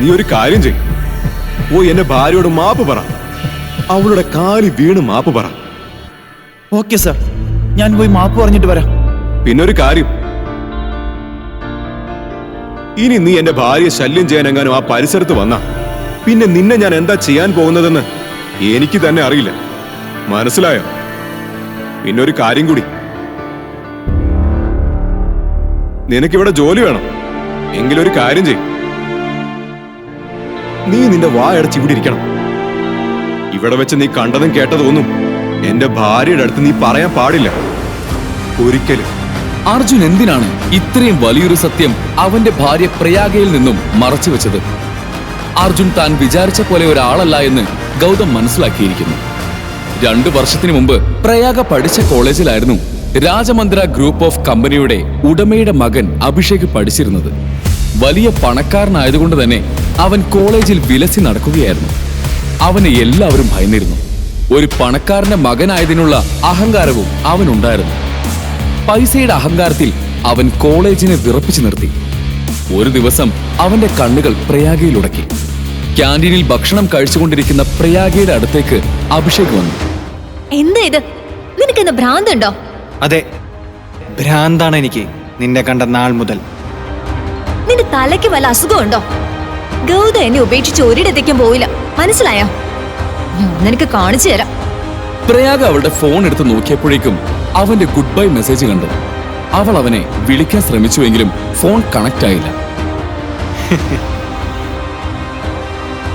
നീ ഒരു കാര്യം ചെയ് ഓ എന്റെ ഭാര്യയോട് മാപ്പ് പറ. അവളുടെ കാലി വീണ് മാപ്പ് പറ. Okay sir. ഞാൻ പോയി മാപ്പ് പറഞ്ഞിട്ട് വരാം. പിന്നെ ഒരു കാര്യം. ഇനി നീ എന്റെ ഭാര്യയെ ശല്യം ചെയ്യാനെങ്ങാനും ആ പരിസരത്ത് വന്ന. പിന്നെ നിന്നെ ഞാൻ എന്താ ചെയ്യാൻ പോകുന്നതെന്ന് എനിക്ക് തന്നെ അറിയില്ല. മനസ്സിലായോ? പിന്നൊരു കാര്യം കൂടി. നിനക്കിവിടെ ജോലി വേണം. എങ്കിലൊരു കാര്യം ചെയ് നീ നിന്റെ വായടച്ച് ഇവിടെ ഇരിക്കണം. ഇവിടെ വെച്ച് നീ കണ്ടതും കേട്ടതും ഒന്നും എന്റെ ഭാര്യയുടെ അടുത്ത് നീ പറയാൻ പാടില്ല. ഒരിക്കലും. അർജുൻ എന്തിനാണ് ഇത്രയും വലിയൊരു സത്യം അവന്റെ ഭാര്യ പ്രയാഗയിൽ നിന്നും മറച്ചു വെച്ചത്? അർജുൻ താൻ വിചാരിച്ച പോലെ ഒരാളല്ല എന്ന് ഗൗതം മനസ്സിലാക്കിയിരിക്കുന്നു. രണ്ടു വർഷത്തിനു മുമ്പ് പ്രയാഗ പഠിച്ച കോളേജിലായിരുന്നു രാജമന്ദ്ര ഗ്രൂപ്പ് ഓഫ് കമ്പനിയുടെ ഉടമയുടെ മകൻ അഭിഷേക് പഠിച്ചിരുന്നത്. വലിയ പണക്കാരനായതുകൊണ്ട് തന്നെ അവൻ കോളേജിൽ വിലസി നടക്കുകയായിരുന്നു. അവനെ എല്ലാവരും ഭയന്നിരുന്നു. ഒരു പണക്കാരന്റെ മകനായതിനുള്ള അഹങ്കാരവും അവനുണ്ടായിരുന്നു. പൈസയുടെ അഹങ്കാരത്തിൽ അവൻ കോളേജിനെ വിറപ്പിച്ചു നിർത്തി. ഒരു ദിവസം അവന്റെ കണ്ണുകൾ പ്രയാഗയിലുടക്കി. ക്യാന്റീനിൽ ഭക്ഷണം കഴിച്ചുകൊണ്ടിരിക്കുന്ന പ്രയാഗയുടെ അടുത്തേക്ക് അഭിഷേക് വന്നു. എന്താ ഇത്? നിനക്ക് എന്താ ഭ്രാന്തുണ്ടോ? അതെ ഭ്രാന്താണ് എനിക്ക് നിന്നെ കണ്ട നാൾ മുതൽ. നിന്റെ തലയ്ക്ക് വല്ല അസുഖമുണ്ടോ? ഗൗതം എന്നെ ഉപേക്ഷിച്ച് ഒരിടത്തേക്കും പോയില്ല മനസ്സിലായോ? ഞാൻ നിനക്ക് കാണിച്ചു തരാം. പ്രയാഗ അവളുടെ ഫോൺ എടുത്ത് നോക്കിയപ്പോഴേക്കും അവന്റെ ഗുഡ് ബൈ മെസ്സേജ് കണ്ടു. അവൾ അവനെ വിളിക്കാൻ ശ്രമിച്ചുവെങ്കിലും ഫോൺ കണക്ട് ആയില്ല.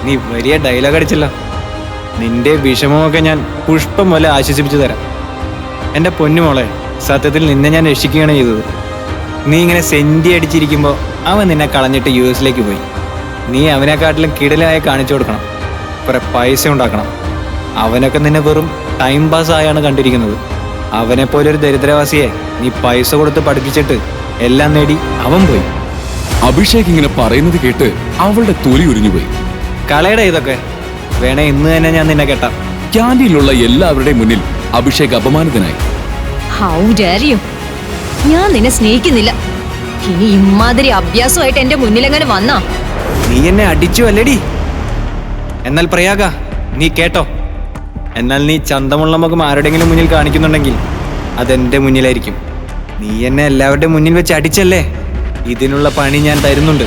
നീ വലിയ ഡയലോഗ് അടിച്ചല്ലോ. നിന്റെ വിഷമമൊക്കെ ഞാൻ പുഷ്പം പോലെ ആശ്വസിപ്പിച്ചു തരാം. എന്റെ പൊന്നുമോളെ സത്യത്തിൽ നിന്നെ ഞാൻ രക്ഷിക്കുകയാണ് ചെയ്തത്. നീ ഇങ്ങനെ സെന്റി അടിച്ചിരിക്കുമ്പോൾ അവൻ നിന്നെ കളഞ്ഞിട്ട് യു എസിലേക്ക് പോയി. നീ അവനെക്കാട്ടിലും കിടലായി കാണിച്ചു കൊടുക്കണം. കുറെ പൈസ ഉണ്ടാക്കണം. അവനൊക്കെ നിന്നെ വെറും ടൈം പാസ് ആയാണ് കണ്ടിരിക്കുന്നത്. അവനെ പോലെ ഒരു ദരിദ്രവാസിയെ നീ പൈസ കൊടുത്ത് പഠിപ്പിച്ചിട്ട് എല്ലാം നേടി അവൻ പോയി. അഭിഷേക് ഇങ്ങനെ പറയുന്നത് കേട്ട് അവളുടെ തൊലി ഉരിഞ്ഞുപോയി. കളയുടെ ഇതൊക്കെ. വേണേ ഇന്ന് തന്നെ ഞാൻ നിന്നെ കേട്ടാ. ക്യാന്റീനിലുള്ള എല്ലാവരുടെയും മുന്നിൽ അഭിഷേക് അപമാനിതനായി. ഹൗ ഞാൻ നിന്നെ സ്നേഹിക്കുന്നില്ല. ഇനി ഇമാതിരി അഭ്യാസമായിട്ട് എന്റെ മുന്നിലെങ്ങനെ വന്നാ? നീ എന്നെ അടിച്ചു അല്ലേടി. എന്നാൽ പ്രയാഗ നീ കേട്ടോ. എന്നാൽ നീ ചന്തമുള്ള മുഖം ആരുടെങ്കിലും മുന്നിൽ കാണിക്കുന്നുണ്ടെങ്കിൽ അതെന്റെ മുന്നിലായിരിക്കും. നീ എന്നെ എല്ലാവരുടെയും മുന്നിൽ വെച്ച് അടിച്ചല്ലേ? ഇതിനുള്ള പണി ഞാൻ തരുന്നുണ്ട്.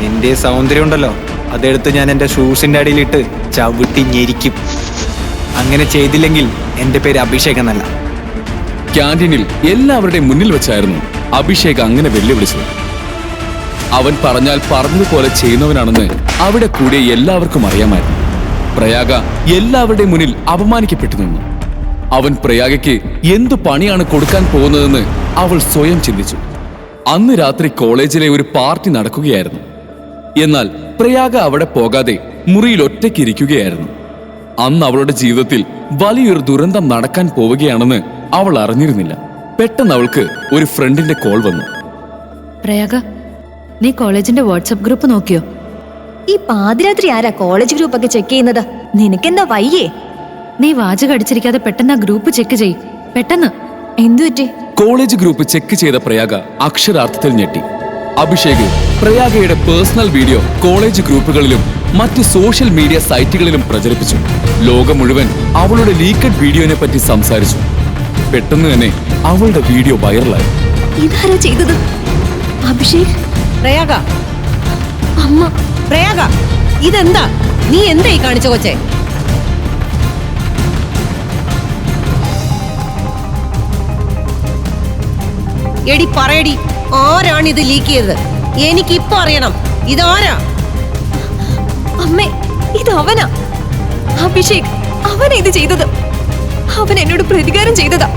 നിന്റെ സൗന്ദര്യം ഉണ്ടല്ലോ. അതെടുത്ത് ഞാൻ എന്റെ ഷൂസിന്റെ അടിയിലിട്ട് ചവിട്ടി ഞെരിക്കും. അങ്ങനെ ചെയ്തില്ലെങ്കിൽ എന്റെ പേര് അഭിഷേക് എന്നല്ല. ക്യാന്റീനിൽ എല്ലാവരുടെയും മുന്നിൽ വെച്ചായിരുന്നു അഭിഷേക് അങ്ങനെ വെല്ലുവിളിച്ചത്. അവൻ പറഞ്ഞാൽ പറഞ്ഞതുപോലെ ചെയ്യുന്നവനാണെന്ന് അവിടെ കൂടെ എല്ലാവർക്കും അറിയാമായിരുന്നു. പ്രയാഗ എല്ലാവരുടെയും മുന്നിൽ അപമാനിക്കപ്പെട്ടു നിന്നു. അവൻ പ്രയാഗയ്ക്ക് എന്തു പണിയാണ് കൊടുക്കാൻ പോകുന്നതെന്ന് അവൾ സ്വയം ചിന്തിച്ചു. അന്ന് രാത്രി കോളേജിലെ ഒരു പാർട്ടി നടക്കുകയായിരുന്നു. എന്നാൽ പ്രയാഗ അവിടെ പോകാതെ മുറിയിൽ ഒറ്റയ്ക്ക് ഇരിക്കുകയായിരുന്നു. അന്ന് അവളുടെ ജീവിതത്തിൽ വലിയൊരു ദുരന്തം നടക്കാൻ പോവുകയാണെന്ന് അവൾ അറിഞ്ഞിരുന്നില്ല. പെട്ടെന്ന് അവൾക്ക് ഒരു ഫ്രണ്ടിന്റെ കോൾ വന്നു. പ്രയാഗ നീ കോളേജിന്റെ വാട്സപ്പ് ഗ്രൂപ്പ് നോക്കിയോ? ഈ പാതിരാത്രി ആരാ കോളേജ് ഗ്രൂപ്പ് ഒക്കെ ചെക്ക് ചെയ്യുന്നത്? നിനക്കെന്താ വയ്യേ? നീ വാചകം അടിച്ചിരിക്കാതെ പെട്ടെന്ന് ആ ഗ്രൂപ്പ് ചെക്ക് ചെയ് പെട്ടെന്ന്. എന്തു പറ്റി? കോളേജ് ഗ്രൂപ്പ് ചെക്ക് ചെയ്ത പ്രയാഗ അക്ഷരാർത്ഥത്തിൽ ഞെട്ടി. അഭിഷേക് പ്രയാഗയുടെ പേഴ്സണൽ വീഡിയോ കോളേജ് ഗ്രൂപ്പുകളിലും മറ്റ് സോഷ്യൽ മീഡിയ സൈറ്റുകളിലും പ്രചരിപ്പിച്ചു. ലോകം മുഴുവൻ അവളുടെ ലീക്കഡ് വീഡിയോനെ പറ്റി സംസാരിച്ചു. പെട്ടെന്ന് തന്നെ അവളുടെ വീഡിയോ വൈറലായി. ഇതാരാ ചെയ്തത്? അഭിഷേക് പ്രയാഗ. അമ്മ. പ്രയാഗ ഇതെന്താ? നീ എന്തായി കാണിച്ച കൊച്ചെ? എടി പറയടി ആരാണ് ഇത് ലീക്ക് ചെയ്തത്? എനിക്കിപ്പോ അറിയണം ഇതാരാ? അമ്മേ ഇത് അവനാ. അഭിഷേക് അവനാ ഇത് ചെയ്തത്. അവൻ എന്നോട് പ്രതികാരം ചെയ്തതാ.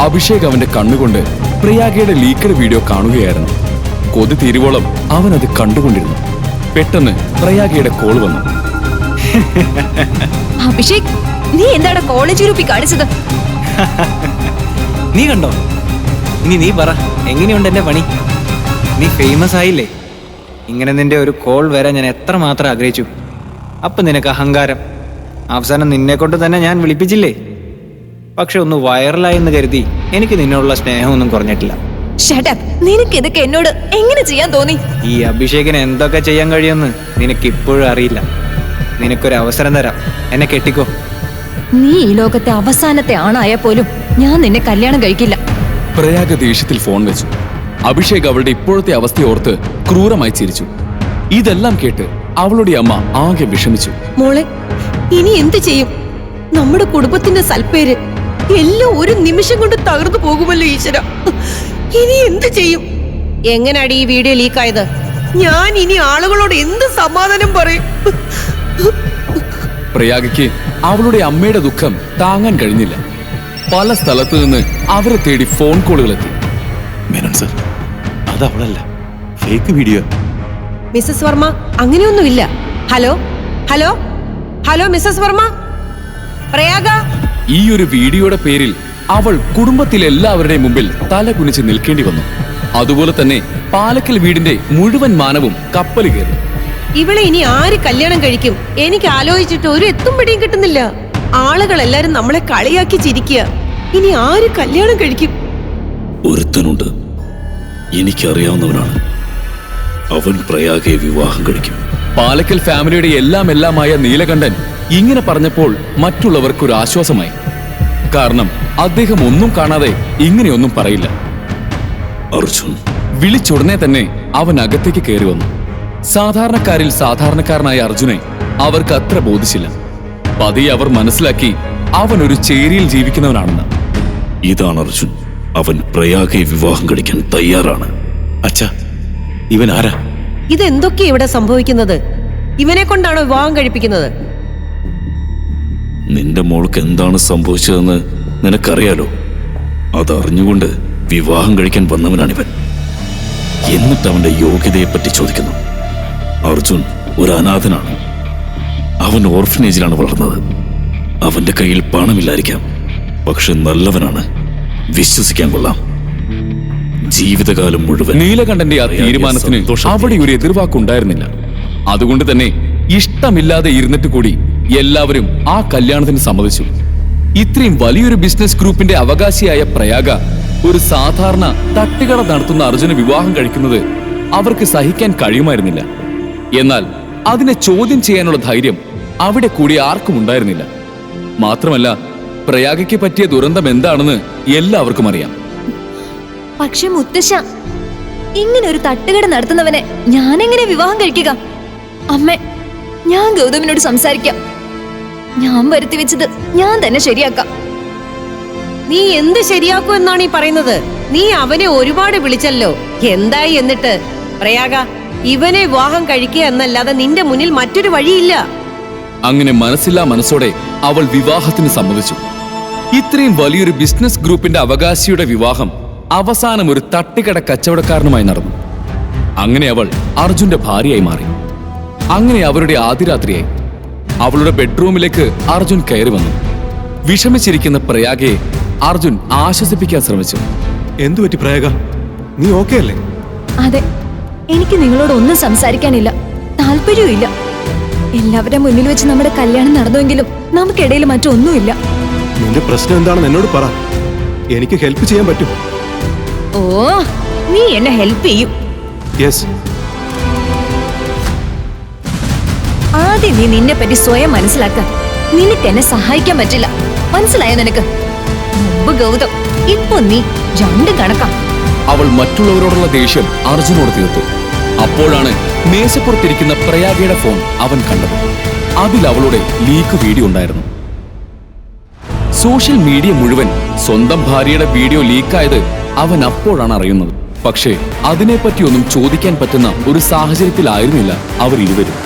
അഭിഷേക് അവന്റെ കണ്ണുകൊണ്ട് പ്രിയാഗയുടെ ലീക്കഡ് വീഡിയോ കാണുകയായിരുന്നു. കൊതി തീരുവോളം അവൻ അത് കണ്ടുകൊണ്ടിരുന്നു. പെട്ടെന്ന് പ്രയാഗയുടെ കോൾ വന്നു. അഭിഷേക് നീ എന്താണ് കോളേജ് ഗ്രൂപ്പിൽ കാണിച്ചത്? നീ കണ്ടോ? ഇനി നീ പറ എങ്ങനെയുണ്ട് എന്റെ പണി? നീ ഫേമസ് ആയില്ലേ? ഇങ്ങനെ നിന്റെ ഒരു കോൾ വരാൻ ഞാൻ എത്ര മാത്രം ആഗ്രഹിച്ചു. അപ്പൊ നിനക്ക് അഹങ്കാരം. അവസാനം നിന്നെ കൊണ്ട് തന്നെ ഞാൻ വിളിപ്പിച്ചില്ലേ? പക്ഷെ ഒന്ന് വൈറലായി എന്ന് കരുതി എനിക്ക് നിന്നോടുള്ള സ്നേഹമൊന്നും കുറഞ്ഞിട്ടില്ല. നിനക്ക് ഇതൊക്കെ എന്നോട് എങ്ങനെ ചെയ്യാൻ തോന്നി? ഈ അഭിഷേകിന് എന്തൊക്കെ ചെയ്യാൻ കഴിയുമെന്ന് നിനക്ക് ഇപ്പോഴും അറിയില്ല. നിനക്കൊരു അവസരം തരാം. എന്നെ കെട്ടിക്കോ. നീ ഈ ലോകത്തെ അവസാനത്തെ ആണായ പോലും ഞാൻ നിന്നെ കല്യാണം കഴിക്കില്ല. പ്രയാഗ ദേഷ്യത്തിൽ ഫോൺ വെച്ചു. അഭിഷേക് അവളുടെ ഇപ്പോഴത്തെ അവസ്ഥയോർത്ത് ക്രൂരമായി ചിരിച്ചു. ഇതെല്ലാം കേട്ട് അവളുടെ അമ്മ ആകെ വിഷമിച്ചു. മോളെ ഇനി എന്ത് ചെയ്യും? നമ്മുടെ കുടുംബത്തിന്റെ സൽപ്പേര് എല്ലാം ഒരു നിമിഷം കൊണ്ട് തകർന്നു പോകുമല്ലോ ഈശ്വര. ഇനി എന്ത് ചെയ്യും? എങ്ങനെയാടി ഈ വീഡിയോ ലീക്കായത്? ഞാൻ ഇനി ആളുകളോട് എന്ത് സമാധാനം പറയും? പ്രയാഗയ്ക്ക് അവളുടെ അമ്മയുടെ ദുഃഖം താങ്ങാൻ കഴിഞ്ഞില്ല. പല സ്ഥലത്തു നിന്ന് അവരെ തേടി ഫോൺ കോളുകൾ എത്തി മേനൻ സർ അത് അവളല്ല. ഫേക്ക് വീഡിയോ മിസ്സസ് വർമ്മ അങ്ങനെയൊന്നുമില്ല. Hello? Hello? Hello Mrs Varma? Prayaga? ഈ ഒരു വീഡിയോയുടെ പേരിൽ അവൾ കുടുംബത്തിലെല്ലാവരുടെയും മുമ്പിൽ തല കുനിച്ച് നിൽക്കേണ്ടി വന്നു. അതുപോലെ തന്നെ പാലക്കൽ വീടിന്റെ മുഴുവൻ മാനവും കപ്പൽ കയറി. ഇവളെ ഇനി ആര് കല്യാണം കഴിക്കും? എനിക്ക് ആലോചിച്ചിട്ട് ഒരു എത്തും പിടിയും കിട്ടുന്നില്ല. ആളുകൾ എല്ലാരും നമ്മളെ കളിയാക്കി ചിരിക്കുക. ഇനി ആര് കല്യാണം കഴിക്കും? ഒരുത്തനുണ്ട്. എനിക്കറിയാവുന്നവനാണ്. അവൻ പ്രയാകെ വിവാഹം കഴിക്കും. പാലക്കൽ ഫാമിലിയുടെ എല്ലാം എല്ലാമായ നീലകണ്ഠൻ ഇങ്ങനെ പറഞ്ഞപ്പോൾ മറ്റുള്ളവർക്കൊരു ആശ്വാസമായി കാരണം അദ്ദേഹം ഒന്നും കാണാതെ ഇങ്ങനെയൊന്നും പറയില്ല. അർജുൻ. വിളിച്ചുടനെ തന്നെ അവൻ അകത്തേക്ക് കയറി വന്നു. സാധാരണക്കാരിൽ സാധാരണക്കാരനായ അർജുനെ അവർക്ക് അത്ര ബോധിച്ചില്ല. പതിയെ അവർ മനസ്സിലാക്കി അവൻ ഒരു ചേരിയിൽ ജീവിക്കുന്നവനാണെന്ന്. ഇതാണ് അർജുൻ. അവൻ പ്രയാഗെ വിവാഹം കഴിക്കാൻ തയ്യാറാണ്. അച്ഛാ ഇവൻ ആരാ? ഇതെന്തൊക്കെയാ ഇവിടെ സംഭവിക്കുന്നത്? ഇവനെ കൊണ്ടാണോ വിവാഹം കഴിപ്പിക്കുന്നത്? നിന്റെ മോൾക്ക് എന്താണ് സംഭവിച്ചതെന്ന് നിനക്കറിയാലോ? അതറിഞ്ഞുകൊണ്ട് വിവാഹം കഴിക്കാൻ വന്നവനാണിവൻ. എന്നിട്ട് അവന്റെ യോഗ്യതയെപ്പറ്റി ചോദിക്കുന്നു. അർജുൻ ഒരു അനാഥനാണ്. അവൻ ഓർഫനേജിലാണ് വളർന്നത്. അവന്റെ കയ്യിൽ പണമില്ലായിരിക്കാം. പക്ഷെ നല്ലവനാണ്. വിശ്വസിക്കാൻ കൊള്ളാം. ജീവിതകാലം മുഴുവൻ നീലകണ്ഠന്റെ ആ തീരുമാനത്തിന് അവിടെ ഒരു എതിർവാക്കുണ്ടായിരുന്നില്ല. അതുകൊണ്ട് തന്നെ ഇഷ്ടമില്ലാതെ ഇരുന്നിട്ട് കൂടി എല്ലാവരും ആ കല്യാണത്തിന് സമ്മതിച്ചു. ഇത്രയും വലിയൊരു ബിസിനസ് ഗ്രൂപ്പിന്റെ അവകാശിയായ പ്രയാഗ ഒരു സാധാരണ തട്ടുകട നടത്തുന്ന അർജുന വിവാഹം കഴിക്കുന്നത് അവർക്ക് സഹിക്കാൻ കഴിയുമായിരുന്നില്ല. എന്നാൽ അതിനെ ചോദ്യം ചെയ്യാനുള്ള ധൈര്യം അവിടെ കൂടി ആർക്കും ഉണ്ടായിരുന്നില്ല. മാത്രമല്ല പ്രയാഗയ്ക്ക് പറ്റിയ ദുരന്തം എന്താണെന്ന് എല്ലാവർക്കും അറിയാം. പക്ഷെ മുത്തശ്ശ ഇങ്ങനെ ഒരു തട്ടുകട നടത്തുന്നവനെ ഞാനെങ്ങനെ വിവാഹം കഴിക്കുക? അമ്മ ഞാൻ ഗൗതമിനോട് സംസാരിക്കാം. ഞാൻ വരുത്തി വെച്ചത് ഞാൻ തന്നെ ശരിയാക്കാം. നീ എന്ത് ശരിയാക്കൂ എന്നാണ് ഈ പറയുന്നത്? നീ അവനെ ഒരുപാട് വിളിച്ചല്ലോ. എന്തായി എന്നിട്ട്? പ്രയാഗ ഇവനെ വിവാഹം കഴിക്കുക എന്നല്ലാതെ നിന്റെ മുന്നിൽ മറ്റൊരു വഴിയില്ല. അങ്ങനെ മനസ്സില്ലാ മനസ്സോടെ അവൾ വിവാഹത്തിന് സമ്മതിച്ചു. ഇത്രയും വലിയൊരു ബിസിനസ് ഗ്രൂപ്പിന്റെ അവകാശിയുടെ വിവാഹം അവസാനം ഒരു തട്ടിക്കട കച്ചവടക്കാരനുമായി നടന്നു. അങ്ങനെ അവൾ അർജുന്റെ ഭാര്യയായി മാറി. അങ്ങനെ അവരുടെ ആദ്യ രാത്രിയായി അവളുടെ ബെഡ്റൂമിലേക്ക് അർജുൻ കയറി വന്നു. വിഷമിച്ചിരിക്കുന്ന പ്രയാഗയെ അർജുൻ ആശ്വസിപ്പിക്കാൻ ശ്രമിച്ചു. എന്തു പറ്റി പ്രയാഗ? നീ ഓക്കെ അല്ലേ? അതെ. എനിക്ക് നിങ്ങളോട് ഒന്നും സംസാരിക്കാനില്ല. താല്പര്യമില്ല എല്ലാവരുടെ മുന്നിൽ വെച്ച് നമ്മുടെ കല്യാണം നടന്നുവെങ്കിലും നമുക്കിടയിൽ മറ്റൊന്നുമില്ല. നിന്റെ പ്രശ്നം എന്താണെന്ന് എന്നോട് പറ. എനിക്ക് ഹെൽപ്പ് ചെയ്യാൻ പറ്റും. ഓ നീ എന്നെ ഹെൽപ്പ് ചെയ്യും. യെസ് ആദ്യം നീ നിന്നെ പറ്റി സ്വയം മനസ്സിലാക്ക. നിനക്ക് എന്നെ സഹായിക്കാൻ പറ്റില്ല. മനസ്സിലായോ നിനക്ക്? മുമ്പ് ഗൗതം ഇപ്പൊ നീ രണ്ട് കണക്കാം. അവൾ മറ്റുള്ളവരോടുള്ള ദേഷ്യം അർജുനോട് തീർത്തു. അപ്പോഴാണ് മേശപ്പുറത്തിരിക്കുന്ന പ്രയാഗയുടെ ഫോൺ അവൻ കണ്ടത്. അതിൽ അവളുടെ ലീക്ക് വീഡിയോ ഉണ്ടായിരുന്നു. സോഷ്യൽ മീഡിയ മുഴുവൻ സ്വന്തം ഭാര്യയുടെ വീഡിയോ ലീക്കായത് അവൻ അപ്പോഴാണ് അറിയുന്നത്. പക്ഷേ അതിനെപ്പറ്റിയൊന്നും ചോദിക്കാൻ പറ്റുന്ന ഒരു സാഹചര്യത്തിലായിരുന്നില്ല അവർ ഇരുവരും.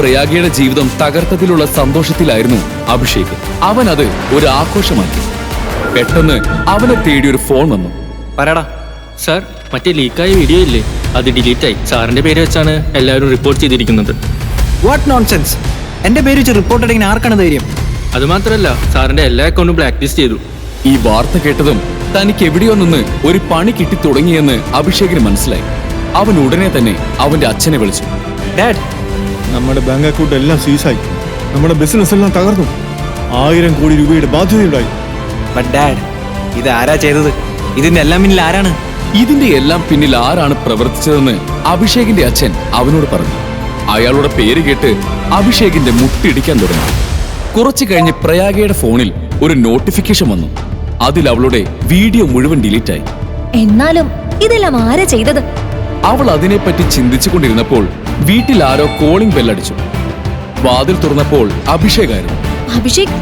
പ്രയാഗയുടെ ജീവിതം തകർത്തതിലുള്ള സന്തോഷത്തിലായിരുന്നു അഭിഷേക്. അവൻ അത് ഒരു ആഘോഷമാക്കി. പെട്ടെന്ന് അവനെ തേടി ഒരു ഫോൺ വന്നു. പറയടാ സാർ മറ്റേ ലീക്കായ വീഡിയോ ഇല്ലേ? അത് ഡിലീറ്റ് ആയി. സാറിന്റെ പേര് വെച്ചാണ് എല്ലാവരും റിപ്പോർട്ട് ചെയ്തിരിക്കുന്നത്. വാട്ട് നോൺസെൻസ് എന്റെ പേര് വെച്ച് റിപ്പോർട്ട് അടിക്കാൻ ആർക്കാണ് ധൈര്യം? അത് മാത്രമല്ല സാറിന്റെ എല്ലാ അക്കൗണ്ടും ബ്ലാക്ക് ലിസ്റ്റ് ചെയ്തു. ഈ വാർത്ത കേട്ടതും തനിക്ക് എവിടെയോ നിന്ന് ഒരു പണി കിട്ടി തുടങ്ങിയെന്ന് അഭിഷേകിന് മനസ്സിലായി. അവൻ ഉടനെ തന്നെ അവന്റെ അച്ഛനെ വിളിച്ചു. ഡാഡ് നമ്മുടെ ബാങ്ക് അക്കൗണ്ട് എല്ലാം സീസായി നമ്മുടെ ബിസിനസ് എല്ലാം തകർന്നു. ആയിരം കോടി രൂപയുടെ ബാധ്യതയുണ്ടായി. ബട്ട് ഡാഡ് ഇത് ആരാ ചെയ്തത്? ഇതിന്റെ എല്ലാം പിന്നിൽ ആരാണ്? ഇതിന്റെ എല്ലാം പിന്നിൽ ആരാണ് പ്രവർത്തിച്ചതെന്ന് അഭിഷേകിന്റെ അച്ഛൻ അവനോട് പറഞ്ഞു. അയാളുടെ പേര് കേട്ട് അഭിഷേകിന്റെ മുട്ടിടിക്കാൻ തുടങ്ങി. കുറച്ചു കഴിഞ്ഞ് പ്രയാഗയുടെ ഫോണിൽ ഒരു നോട്ടിഫിക്കേഷൻ വന്നു. അതിൽ അവളുടെ വീഡിയോ മുഴുവൻ ഡിലീറ്റ് ആയി. എന്നാലും ഇതെല്ലാം ആരാ ചെയ്തത്? അവൾ അതിനെപ്പറ്റി ചിന്തിച്ചുകൊണ്ടിരുന്നപ്പോൾ വീട്ടിൽ ആരോ കോളിംഗ് ബെല്ലടിച്ചു വാതിൽ തുറന്നപ്പോൾ അഭിഷേകായിരുന്നു. അഭിഷേക്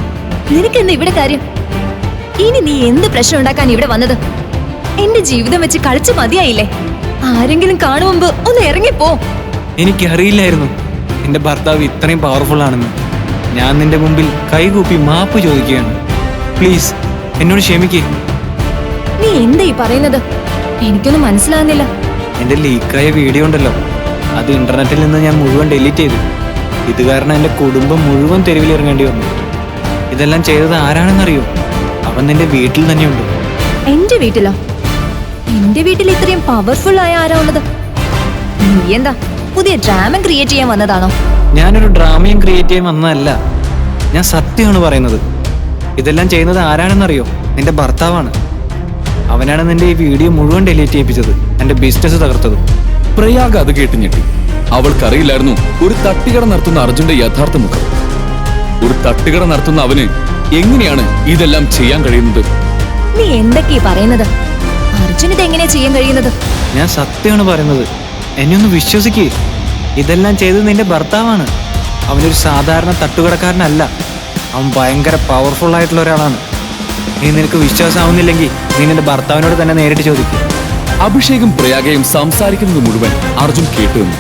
നിനക്ക് എന്താ ഇവിടെ കാര്യം? ഇനി നീ എന്ത് പ്രശ്നം ഉണ്ടാക്കാൻ ഇവിടെ വന്നത്? എന്റെ ജീവിതം വെച്ച് കളിച്ചു മതിയായില്ലേ? ആരെങ്കിലും കാണും മുമ്പ് ഒന്ന് ഇറങ്ങിപ്പോ. എനിക്കറിയില്ലായിരുന്നു. എന്റെ ഭർത്താവ് ഇത്രയും പവർഫുൾ ആണെന്ന്. ഞാൻ നിന്റെ മുമ്പിൽ കൈകൂപ്പി മാപ്പ് ചോദിക്കുകയാണ്. പ്ലീസ് എന്നോട് ക്ഷമിക്കേ. നീ എന്താ ഈ പറയുന്നത്? എനിക്കൊന്നും മനസ്സിലാകുന്നില്ല എന്റെ ലീക്കായ വീഡിയോ ഉണ്ടല്ലോ. അത് ഇന്റർനെറ്റിൽ നിന്ന് ഞാൻ മുഴുവൻ ഡിലീറ്റ് ചെയ്തു. ഇത് കാരണം എന്റെ കുടുംബം മുഴുവൻ തെരുവിൽ ഇറങ്ങേണ്ടി വന്നു. ഇതെല്ലാം ചെയ്തത് ആരാണെന്നറിയോ? അവൻ നിന്റെ വീട്ടിൽ തന്നെയുണ്ട്. എന്റെ വീട്ടിലോ? എന്റെ വീട്ടിൽ ഇത്രയും പവർഫുൾ ആയ ആരാ ഉള്ളത്? നീ എന്താ പുതിയ ഡ്രാമ ക്രിയേറ്റ് ചെയ്യാൻ വന്നതാണോ? ഞാനൊരു ഡ്രാമയും ക്രിയേറ്റ് ചെയ്യാൻ വന്നതല്ല. ഞാൻ സത്യമാണ് പറയുന്നത്. ഇതെല്ലാം ചെയ്യുന്നത് ആരാണെന്നറിയോ? നിന്റെ ഭർത്താവാണ്. അവനാണ് നിന്റെ ഈ വീഡിയോ മുഴുവൻ ഡിലീറ്റ് ചെയ്യിപ്പിച്ചത്. എന്റെ ബിസിനസ് തകർത്തത്. പ്രയാഗ അത് കേട്ട് ഞെട്ടി അവൾക്കറിയില്ലായിരുന്നു ഒരു തട്ടുകട നടത്തുന്ന അർജുന്റെ യഥാർത്ഥ മുഖം. ഒരു തട്ടുകട നടത്തുന്ന അവന് എങ്ങനെയാണ് ഇതെല്ലാം ചെയ്യാൻ കഴിയുന്നത്? നീ എന്തൊക്കെയാ പറയുന്നത്? അർജുൻ ഇത് എങ്ങനെയാ ചെയ്യാൻ കഴിയുന്നത്? ഞാൻ സത്യമാണ് പറയുന്നത്. എന്നെ ഒന്ന് വിശ്വസിക്കേ. ഇതെല്ലാം ചെയ്തത് നിന്റെ ഭർത്താവാണ്. അവനൊരു സാധാരണ തട്ടുകടക്കാരനല്ല. അവൻ ഭയങ്കര പവർഫുൾ ആയിട്ടുള്ള ഒരാളാണ്. നീ നിനക്ക് വിശ്വാസമാവുന്നില്ലെങ്കിൽ നീ നിന്റെ ഭർത്താവിനോട് തന്നെ നേരിട്ട് ചോദിക്കും. അഭിഷേകും പ്രയാഗയും സംസാരിക്കുന്നത് മുഴുവൻ അർജുൻ കേട്ടു നിന്നു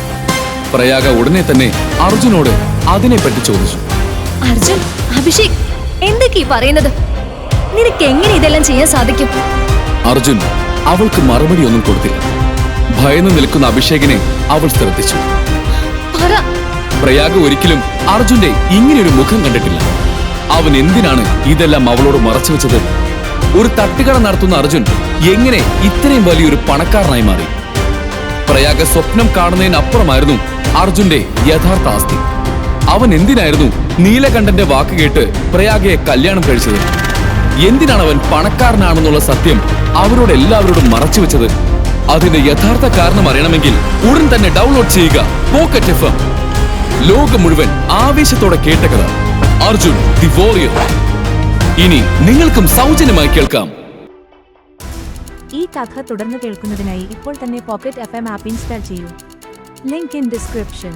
പ്രയാഗ ഉടനെ തന്നെ അർജുനോട് അതിനെപ്പറ്റി ചോദിച്ചു. അർജുൻ അഭിഷേക് എന്തൊക്കെ പറയുന്നത്? നിനക്ക് എങ്ങനെ ഇതെല്ലാം ചെയ്യാൻ സാധിക്കും? അർജുൻ അവൾക്ക് മറുപടി ഒന്നും കൊടുത്തില്ല. ഭയന്ന് നിൽക്കുന്ന അഭിഷേകിനെ അവൾ ശ്രദ്ധിച്ചു. പ്രയാഗ ഒരിക്കലും അർജുന്റെ ഇങ്ങനെയൊരു മുഖം കണ്ടിട്ടില്ല. അവൻ എന്തിനാണ് ഇതെല്ലാം അവളോട് മറച്ചുവെച്ചത് ഒരു തട്ടുകട നടത്തുന്ന അർജുൻ എങ്ങനെ ഇത്രയും വലിയൊരു പണക്കാരനായി മാറി? പ്രയാഗ സ്വപ്നം കാണുന്നതിനപ്പുറമായിരുന്നു അർജുന്റെ യഥാർത്ഥ ആസ്തി. അവൻ എന്തിനായിരുന്നു നീലകണ്ഠന്റെ വാക്ക് കേട്ട് പ്രയാഗയെ കല്യാണം കഴിച്ചത്? എന്തിനാണ് അവൻ പണക്കാരനാണെന്നുള്ള സത്യം അവരോട് എല്ലാവരോടും മറച്ചു വെച്ചത്? അതിന്റെ യഥാർത്ഥ കാരണം അറിയണമെങ്കിൽ ഉടൻ തന്നെ ഡൗൺലോഡ് ചെയ്യുക പോക്കറ്റ് എഫ് ലോകം മുഴുവൻ ആവേശത്തോടെ കേട്ട കഥ. Arjun the warrior. ഇനി നിങ്ങൾക്കും സൗജന്യമായി കേൾക്കാം. ഈ കഥ തുടർന്ന് കേൾക്കുന്നതിനായി ഇപ്പോൾ തന്നെ പോക്കറ്റ് എഫ് എം ആപ്പ് ഇൻസ്റ്റാൾ ചെയ്യൂ. Link in description.